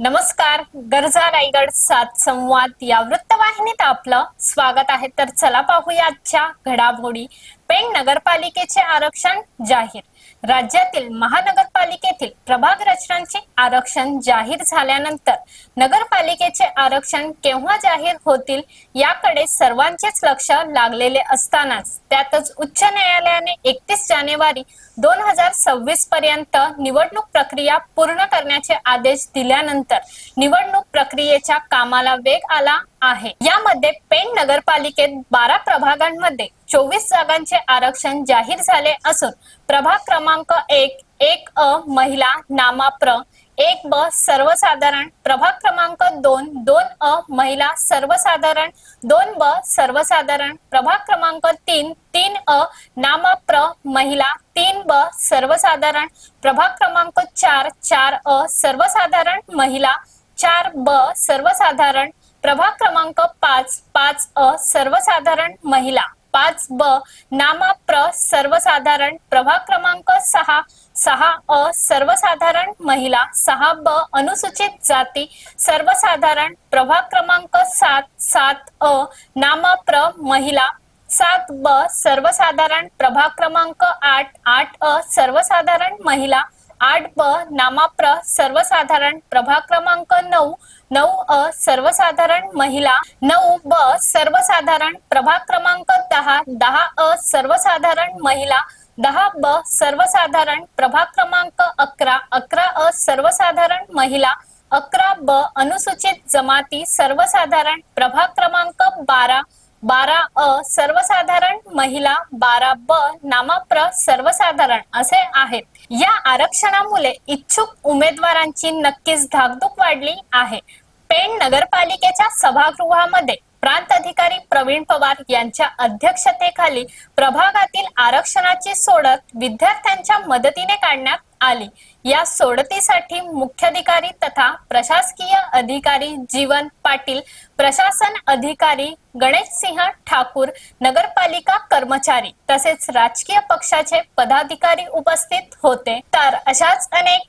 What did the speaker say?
नमस्कार गरजा रायगड सात संवाद या वृत्तवाहिनीत आपलं स्वागत आहे. तर चला पाहूया आजच्या घडामोडी. पेण नगरपालिकेचे आरक्षण जाहीर. राज्यातील महानगरपालिकेतील प्रभाग रचनांचे आरक्षण जाहीर झाल्यानंतर नगरपालिकेचे आरक्षण केव्हा जाहीर होतील याकडे सर्वांचेच लक्ष लागलेले असतानाच त्यातच उच्च न्यायालयाने एकतीस जानेवारी दोन हजार सव्वीस पर्यंत निवडणूक प्रक्रिया पूर्ण करण्याचे आदेश दिल्यानंतर निवडणूक प्रक्रियेच्या कामाला वेग आला आहे. यामध्ये पेण नगरपालिकेत बारा प्रभागांमध्ये चोवीस जागांचे आरक्षण जाहीर झाले असून प्रभाग क्रमांक एक एक अ महिला नामाप्र एक ब सर्वसाधारण प्रभाग क्रमांक दोन दोन अ महिला सर्वसाधारण दोन ब सर्वसाधारण प्रभाग क्रमांक तीन तीन अ नामप्र महिला तीन ब सर्वसाधारण प्रभाग क्रमांक चार चार अ सर्वसाधारण महिला चार ब सर्वसाधारण प्रभाग क्रमांक पाच पाच अ सर्वसाधारण महिला. पाच ब नामा प्र सर्वसाधारण प्रभाग क्रमांक सहा सहा अ सर्वसाधारण महिला सहा ब अनुसूचित जाती सर्वसाधारण प्रभाग क्रमांक सात सात अ नामा प्र महिला सात ब सर्वसाधारण प्रभाग क्रमांक आठ आठ अ सर्वसाधारण महिला आठ ब नामाप्र सर्वसाधारण प्रभाग क्रमांक नऊ नऊ अ सर्वसाधारण महिला नऊ ब सर्वसाधारण प्रभाग क्रमांक दहा दहा अ सर्वसाधारण महिला दहा ब सर्वसाधारण प्रभाग क्रमांक अकरा अकरा अ सर्वसाधारण महिला अकरा ब अनुसूचित जमाती सर्वसाधारण प्रभाग क्रमांक बारा अ सर्वसाधारण महिला बारा ब नामप्र सर्वसाधारण असे आहेत. या आरक्षणामुळे इच्छुक उमेदवारांची नक्कीच धाकधूक वाढली आहे. पेण नगरपालिकेच्या सभागृहामध्ये प्रांत अधिकारी प्रवीण पवार यांच्या अध्यक्षतेखाली प्रभागातील आरक्षणाची सोडत विद्यार्थ्यांच्या मदतीने काढण्यात आली. या सोडतीसाठी मुख्याधिकारी तथा प्रशासकीय अधिकारी जीवन पाटील प्रशासन अधिकारी गणेश सिंह ठाकूर नगरपालिका कर्मचारी तसेच राजकीय पक्षाचे पदाधिकारी उपस्थित होते. तर अशाच अनेक